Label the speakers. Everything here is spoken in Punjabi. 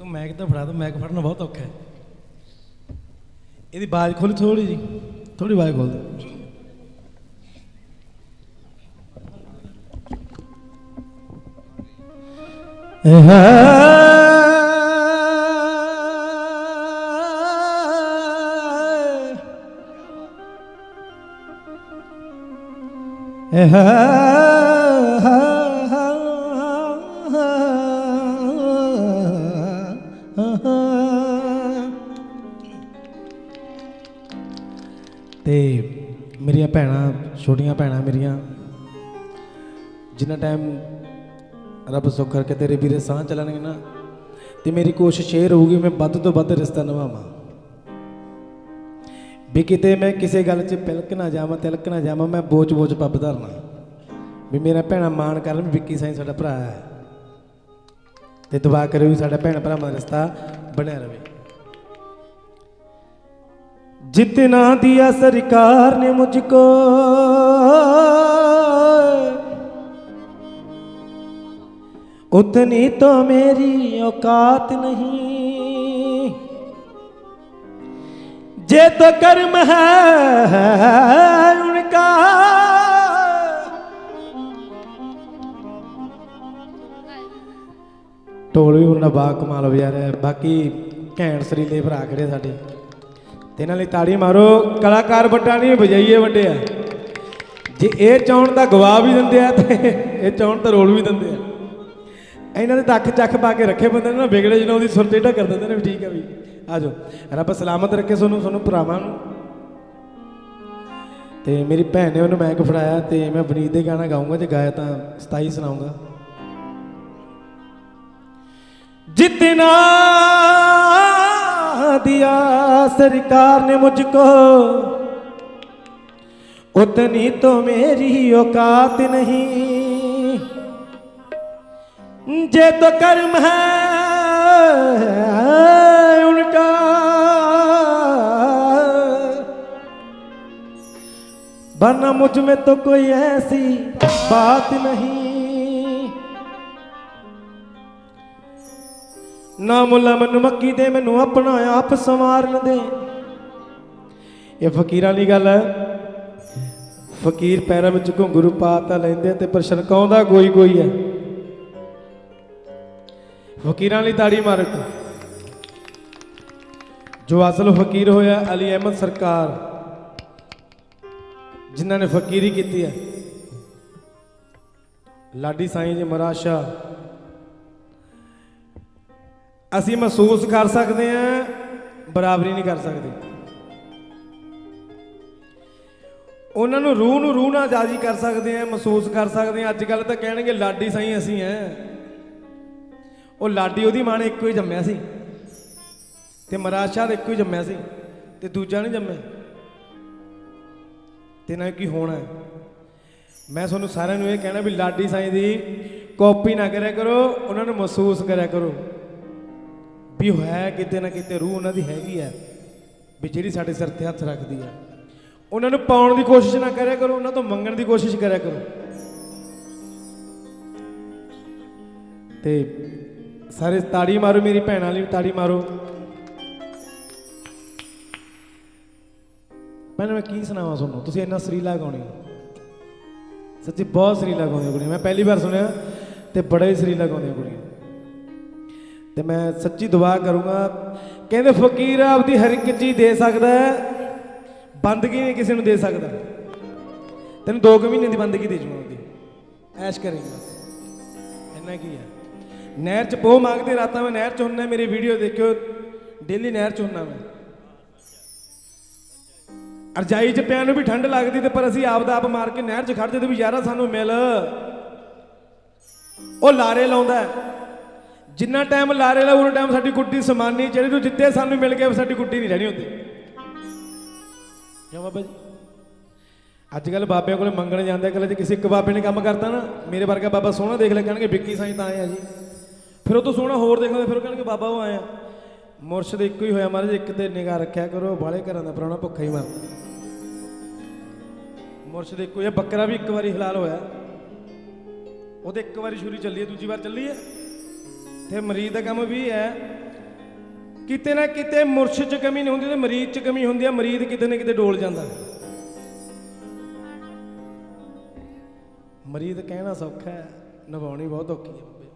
Speaker 1: ਤੂੰ ਮੈਕ ਤਾਂ ਫੜਾ ਦੋ ਮੈਕ ਫੜਨਾ ਬਹੁਤ ਔਖਾ ਹੈ। ਇਹਦੀ ਬਾਜ਼ ਖੋਲ ਥੋੜੀ ਜੀ ਥੋੜੀ ਬਾਜ਼ ਖੋਲ ਦੇ। ਤੇ ਮੇਰੀਆਂ ਭੈਣਾਂ, ਛੋਟੀਆਂ ਭੈਣਾਂ ਮੇਰੀਆਂ, ਜਿੰਨਾ ਟਾਈਮ ਰੱਬ ਸੁੱਖ ਕਰਕੇ ਤੇਰੇ ਵੀਰੇ ਸਾਹ ਚੱਲਣਗੇ ਨਾ, ਤੇ ਮੇਰੀ ਕੋਸ਼ਿਸ਼ ਇਹ ਰਹੂਗੀ ਮੈਂ ਵੱਧ ਤੋਂ ਵੱਧ ਰਿਸ਼ਤਾ ਨਿਭਾਵਾਂ। ਵੀ ਕਿਤੇ ਮੈਂ ਕਿਸੇ ਗੱਲ 'ਚ ਪਿਲਕ ਨਾ ਜਾਵਾਂ, ਤਿਲਕ ਨਾ ਜਾਵਾਂ, ਮੈਂ ਬੋਝ ਬੋਝ ਪੱਬ ਧਰਨਾ। ਵੀ ਮੇਰਾ ਭੈਣਾ ਮਾਣ ਕਰਨ ਵੀ ਵਿੱਕੀ ਸਾਈਂ ਸਾਡਾ ਭਰਾ ਹੈ। ਤੇ ਦੁਆ ਕਰਿਓ ਵੀ ਸਾਡਾ ਭੈਣ ਭਰਾਵਾਂ ਦਾ ਰਿਸ਼ਤਾ ਬਣਿਆ ਰਵੇ। जितना दिया सरकार ने मुझको उतनी तो मेरी औकात नहीं जे तो कर्म है उनका ਢੋਲ ਵੀ ਉਹਨਾਂ ਬਾ ਕਮਾਲ ਵਜਾ ਰਿਹਾ ਬਾਕੀ ਘੈਂਟ ਸਰੀਲੇ ਭਰਾ ਖੜੇ ਸਾਡੇ ਤੇ તેના ਲਈ ਤਾੜੀ ਮਾਰੋ। ਕਲਾਕਾਰ ਬਟਾਣੀ ਵਜਾਈਏ ਵੱਡਿਆ ਜੇ ਇਹ ਚਾਉਣ ਤਾਂ ਗਵਾ ਵੀ ਦਿੰਦੇ ਆ ਤੇ ਇਹ ਚਾਉਣ ਤਾਂ ਰੋਲ ਵੀ ਦਿੰਦੇ ਆ। ਇਹਨਾਂ ਦੇ ਤਾਂ ਅੱਖ ਚੱਖ ਪਾ ਕੇ ਰੱਖੇ ਬੰਦੇ ਨੇ ਨਾ, ਵਿਗੜੇ ਜਿਹਨਾਂ ਉਹਦੀ ਸੁਰ ਟੇਢਾ ਕਰ ਦਿੰਦੇ ਨੇ ਵੀ ਠੀਕ ਆ ਵੀ। ਆਜੋ ਰੱਬ ਸਲਾਮਤ ਰੱਖੇ ਸੋਨੂੰ ਸੋਨੂੰ ਭਰਾਵਾਂ ਨੂੰ। ਤੇ ਮੇਰੀ ਭੈਣ ਨੇ ਉਹਨੂੰ ਮਾਈਕ ਫੜਾਇਆ ਤੇ ਮੈਂ ਬਨੀਤ ਦੇ ਗਾਣਾ ਗਾਉਂਗਾ ਜੇ ਗਾਇਆ ਤਾਂ 27 ਸੁਣਾਉਂਗਾ ਜਿਤਨਾ दिया सरकार ने मुझको। उतनी तो मेरी औकात नहीं। जे तो कर्म है उनका। वरना मुझमें तो कोई ऐसी बात नहीं। ਨਾ ਮੁੱਲਾ ਮੈਨੂੰ ਮੱਕੀ ਦੇ, ਮੈਨੂੰ ਆਪਣਾ ਆਪ ਸੰਵਾਰਨ ਦੇ। ਇਹ ਫਕੀਰਾਂ ਦੀ ਗੱਲ ਹੈ। ਫਕੀਰ ਪੈਰਾਂ ਵਿੱਚ ਘੁੰਗਰੂ ਪਾ ਤਾਂ ਲੈਂਦੇ ਤੇ ਪਰ ਛਣਕਾਉਂਦਾ ਕੋਈ ਕੋਈ ਹੈ। ਫਕੀਰਾਂ ਲਈ ਤਾੜੀ ਮਾਰੋ ਜੋ ਅਸਲ ਫਕੀਰ ਹੋਇਆ, ਅਲੀ ਅਹਿਮਦ ਸਰਕਾਰ, ਜਿਨ੍ਹਾਂ ਨੇ ਫਕੀਰੀ ਕੀਤੀ ਹੈ। ਲਾਡੀ ਸਾਈਂ ਜੀ ਮਰਾਸ਼ਾ ਅਸੀਂ ਮਹਿਸੂਸ ਕਰ ਸਕਦੇ ਹਾਂ, ਬਰਾਬਰੀ ਨਹੀਂ ਕਰ ਸਕਦੇ। ਉਹਨਾਂ ਨੂੰ ਰੂਹ ਨੂੰ ਰੂਹ ਨਾਲ ਜਾਜੀ ਕਰ ਸਕਦੇ ਹਾਂ, ਮਹਿਸੂਸ ਕਰ ਸਕਦੇ ਹਾਂ। ਅੱਜ ਕੱਲ ਤਾਂ ਕਹਿਣਗੇ, ਲਾਡੀ ਸਹੀ ਅਸੀਂ ਐ ਉਹ ਲਾਡੀ ਉਹਦੀ ਮਾਂ ਨੇ ਇੱਕੋ ਹੀ ਜੰਮਿਆ ਸੀ। ਤੇ ਮਹਾਰਾਜ ਸ਼ਾਹ ਇੱਕੋ ਹੀ ਜੰਮਿਆ ਸੀ। ਤੇ ਦੂਜਾ ਨਹੀਂ ਜੰਮਿਆ। ਤੇ ਨਾ ਕੀ ਹੋਣਾ ਮੈਂ ਤੁਹਾਨੂੰ ਸਾਰਿਆਂ ਨੂੰ ਇਹ ਕਹਿਣਾ ਵੀ ਲਾਡੀ ਸਾਈਂ ਦੀ ਕਾਪੀ ਨਾ ਕਰਿਆ ਕਰੋ, ਉਹਨਾਂ ਨੂੰ ਮਹਿਸੂਸ ਕਰਿਆ ਕਰੋ। ਵੀ ਉਹ ਹੈ ਕਿਤੇ ਨਾ ਕਿਤੇ, ਰੂਹ ਉਹਨਾਂ ਦੀ ਹੈਗੀ ਹੈ ਵੀ ਜਿਹੜੀ ਸਾਡੇ ਸਿਰ ਤੇ ਹੱਥ ਰੱਖਦੀ ਹੈ। ਉਹਨਾਂ ਨੂੰ ਪਾਉਣ ਦੀ ਕੋਸ਼ਿਸ਼ ਨਾ ਕਰਿਆ ਕਰੋ, ਉਹਨਾਂ ਤੋਂ ਮੰਗਣ ਦੀ ਕੋਸ਼ਿਸ਼ ਕਰਿਆ ਕਰੋ। ਤੇ ਸਾਰੇ ਤਾੜੀ ਮਾਰੋ ਮੇਰੀ ਭੈਣਾਂ ਲਈ ਵੀ ਤਾੜੀ ਮਾਰੋ। ਮੈਨੂੰ ਮੈਂ ਕੀ ਸੁਣਾਵਾਂ ਤੁਹਾਨੂੰ? ਤੁਸੀਂ ਇੰਨਾ ਸਰੀਲਾ ਗਾਉਣੀ ਸੱਚੀ ਬਹੁਤ ਸਰੀਲਾ ਗਾਉਂਦੀਆਂ ਕੁੜੀਆਂ? ਮੈਂ ਪਹਿਲੀ ਵਾਰ ਸੁਣਿਆ ਤੇ ਬੜਾ ਹੀ ਸਰੀਲਾ ਗਾਉਂਦੀਆਂ ਕੁੜੀਆਂ? ਤੇ ਮੈਂ ਸੱਚੀ ਦੁਆ ਕਰੂੰਗਾ, ਕਹਿੰਦੇ ਫਕੀਰ ਆਪਦੀ ਹਰ ਇੱਕ ਚੀਜ਼ ਦੇ ਸਕਦਾ ਹੈ, ਬੰਦਗੀ ਨਹੀਂ ਕਿਸੇ ਨੂੰ ਦੇ ਸਕਦਾ। ਤੈਨੂੰ 2 ਮਹੀਨੇ ਦੀ ਬੰਦਗੀ ਦੇ ਜੂਗਾ ਉਹਦੀ ਐਸ਼ ਕਰੇਗਾ ਇੰਨਾ ਕੀ ਹੈ? ਨਹਿਰ ਚ ਪੋ ਮੰਗਦੇ ਰਾਤਾਂ ਮੈਂ ਨਹਿਰ ਚ ਹੁੰਨਾ, ਮੇਰੀ ਵੀਡੀਓ ਦੇਖਿਓ। ਡੇਲੀ ਨਹਿਰ ਚ ਹੁੰਨਾ ਮੈਂ। ਅਰਜਾਈ ਚ ਪਿਆ ਨੂੰ ਵੀ ਠੰਡ ਲੱਗਦੀ ਤੇ ਪਰ ਅਸੀਂ ਆਪ ਦਾ ਆਪ ਮਾਰ ਕੇ ਨਹਿਰ ਚ ਖੜ ਜਾਂਦੇ ਵੀ ਯਾਰਾ ਸਾਨੂੰ ਮਿਲ। ਉਹ ਲਾਰੇ ਲਾਉਂਦਾ ਜਿੰਨਾ ਟਾਈਮ ਲਾਰੇ ਲਾ ਉਹਨਾਂ ਟਾਈਮ ਸਾਡੀ ਗੁੱਡੀ ਸਮਾਨੀ ਜਿਹੜੀ ਨੂੰ ਜਿੱਤੇ ਸਾਨੂੰ ਮਿਲ ਗਿਆ ਸਾਡੀ ਗੁੱਡੀ ਨਹੀਂ ਰਹਿਣੀ ਹੁੰਦੀ। ਕਿਉਂ ਬਾਬਾ ਜੀ? ਅੱਜ ਕੱਲ ਬਾਬਿਆਂ ਕੋਲੇ ਮੰਗਣ ਜਾਂਦੇ ਕੱਲੇ ਜੇ ਕਿਸੇ ਇੱਕ ਬਾਬੇ ਨੇ ਕੰਮ ਕਰਤਾ ਨਾ ਮੇਰੇ ਵਰਗਾ ਬਾਬਾ ਸੋਹਣਾ ਦੇਖ ਲੈ ਕਹਿਣਗੇ ਵਿੱਕੀ ਸਾਈਂ ਤਾਂ ਆਏ ਆ ਜੀ। ਫਿਰ ਉਹ ਤੋਂ ਸੋਹਣਾ ਹੋਰ ਦੇਖਦੇ ਫਿਰ ਉਹ ਕਹਿਣਗੇ ਬਾਬਾ ਉਹ ਆਇਆ ਮੁਰਸ਼ਦ ਇੱਕੋ ਹੀ ਹੋਇਆ ਮਹਾਰਾਜ ਇੱਕ ਤੇ ਨਿਗਾਹ ਰੱਖਿਆ ਕਰੋ ਬਾਲੇ ਘਰਾਂ ਦਾ ਪਰਾਉਣਾ ਭੁੱਖਾ ਹੀ ਮਰਦਾ ਮੁਰਸ਼ਦ ਇੱਕੋ ਹੀ ਬੱਕਰਾ ਵੀ ਇੱਕ ਵਾਰੀ ਹਲਾਲ ਹੋਇਆ। ਉਹਦੇ ਇੱਕ ਵਾਰੀ ਛੁਰੀ ਚੱਲੀ ਹੈ ਦੂਜੀ ਵਾਰ ਚੱਲੀ ਹੈ। ਇੱਥੇ ਮਰੀਜ਼ ਦਾ ਕੰਮ ਵੀ ਹੈ। ਕਿਤੇ ਨਾ ਕਿਤੇ ਮੁਰਸ਼ਿਦ 'ਚ ਕਮੀ ਨਹੀਂ ਹੁੰਦੀ ਤੇ ਮਰੀਜ਼ 'ਚ ਕਮੀ ਹੁੰਦੀ ਹੈ ਮਰੀਜ਼ ਕਿਤੇ ਨਾ ਕਿਤੇ ਡੋਲ ਜਾਂਦਾ। ਮਰੀਜ਼ ਕਹਿਣਾ ਸੌਖਾ ਹੈ, ਨਿਭਾਉਣੀ ਬਹੁਤ ਔਖੀ ਹੈ।